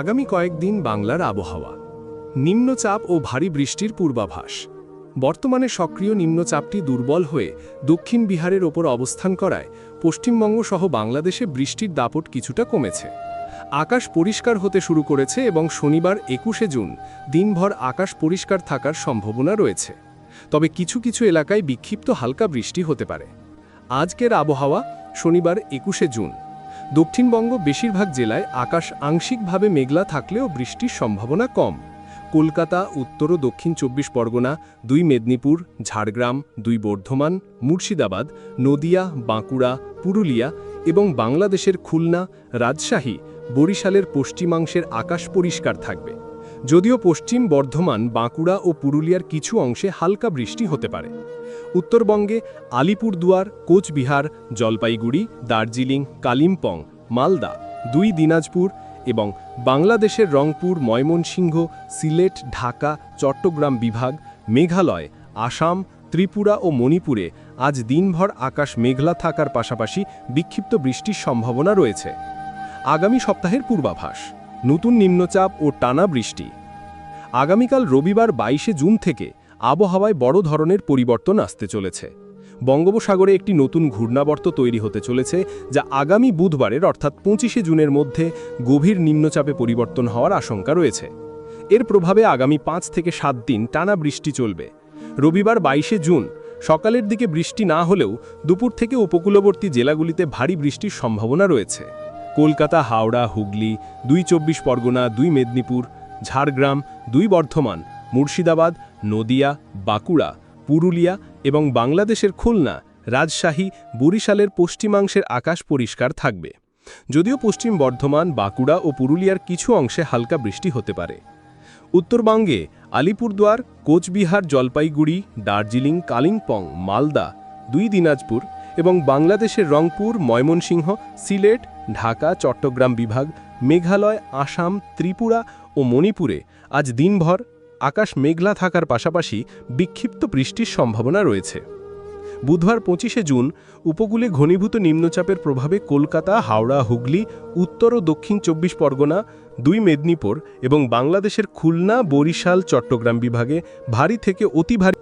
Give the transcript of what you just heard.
আগামী কয়েকদিন বাংলার আবহাওয়া। নিম্নচাপ ও ভারী বৃষ্টির পূর্বাভাস। বর্তমানে সক্রিয় নিম্নচাপটি দুর্বল হয়ে দক্ষিণ বিহারের ওপর অবস্থান করায় পশ্চিমবঙ্গ সহ বাংলাদেশে বৃষ্টির দাপট কিছুটা কমেছে। আকাশ পরিষ্কার হতে শুরু করেছে এবং শনিবার একুশে জুন দিনভর আকাশ পরিষ্কার থাকার সম্ভাবনা রয়েছে। তবে কিছু কিছু এলাকায় বিক্ষিপ্ত হালকা বৃষ্টি হতে পারে। আজকের আবহাওয়া শনিবার একুশে জুন। দক্ষিণবঙ্গ বেশিরভাগ জেলায় আকাশ আংশিকভাবে মেঘলা থাকলেও বৃষ্টির সম্ভাবনা কম। কলকাতা, উত্তর ও দক্ষিণ চব্বিশ পরগনা, দুই মেদিনীপুর, ঝাড়গ্রাম, দুই বর্ধমান, মুর্শিদাবাদ, নদিয়া, বাঁকুড়া, পুরুলিয়া এবং বাংলাদেশের খুলনা, রাজশাহী, বরিশালের পশ্চিমাংশের আকাশ পরিষ্কার থাকবে। যদিও পশ্চিম বর্ধমান, বাঁকুড়া ও পুরুলিয়ার কিছু অংশে হালকা বৃষ্টি হতে পারে। উত্তরবঙ্গে আলিপুরদুয়ার, কোচবিহার, জলপাইগুড়ি, দার্জিলিং, কালিম্পং, মালদা, দুই দিনাজপুর এবং বাংলাদেশের রংপুর, ময়মনসিংহ, সিলেট, ঢাকা, চট্টগ্রাম বিভাগ, মেঘালয়, আসাম, ত্রিপুরা ও মণিপুরে আজ দিনভর আকাশ মেঘলা থাকার পাশাপাশি বিক্ষিপ্ত বৃষ্টির সম্ভাবনা রয়েছে। আগামী সপ্তাহের পূর্বাভাস, নতুন নিম্নচাপ ও টানা বৃষ্টি। আগামীকাল রবিবার বাইশে জুন থেকে আবহাওয়ায় বড় ধরনের পরিবর্তন আসতে চলেছে। বঙ্গোপসাগরে একটি নতুন ঘূর্ণাবর্ত তৈরি হতে চলেছে, যা আগামী বুধবারের অর্থাৎ পঁচিশে জুনের মধ্যে গভীর নিম্নচাপে পরিবর্তন হওয়ার আশঙ্কা রয়েছে। এর প্রভাবে আগামী পাঁচ থেকে সাত দিন টানা বৃষ্টি চলবে। রবিবার বাইশে জুন, সকালের দিকে বৃষ্টি না হলেও দুপুর থেকে উপকূলবর্তী জেলাগুলিতে ভারী বৃষ্টির সম্ভাবনা রয়েছে। কলকাতা, হাওড়া, হুগলি, দুই চব্বিশ পরগনা, দুই মেদিনীপুর ঝাড়গ্রাম, দুই বর্ধমান, মুর্শিদাবাদ, নদিয়া, বাঁকুড়া, পুরুলিয়া এবং বাংলাদেশের খুলনা, রাজশাহী, বরিশালের পশ্চিমাংশের আকাশ পরিষ্কার থাকবে। যদিও পশ্চিম বর্ধমান, বাঁকুড়া ও পুরুলিয়ার কিছু অংশে হালকা বৃষ্টি হতে পারে। উত্তরবঙ্গে আলিপুরদুয়ার, কোচবিহার, জলপাইগুড়ি, দার্জিলিং, কালিম্পং, মালদা, দুই দিনাজপুর এবং বাংলাদেশের রংপুর, ময়মনসিংহ, সিলেট, ঢাকা, চট্টগ্রাম বিভাগ, মেঘালয়, আসাম, ত্রিপুরা ও মণিপুরে আজ দিনভর আকাশ মেঘলা থাকার পাশাপাশি বিক্ষিপ্ত বৃষ্টির সম্ভাবনা রয়েছে। বুধবার পঁচিশে জুন উপকূলে ঘনীভূত নিম্নচাপের প্রভাবে কলকাতা, হাওড়া, হুগলি, উত্তর ও দক্ষিণ চব্বিশ পরগনা, দুই মেদিনীপুর এবং বাংলাদেশের খুলনা, বরিশাল, চট্টগ্রাম বিভাগে ভারী থেকে অতি ভারী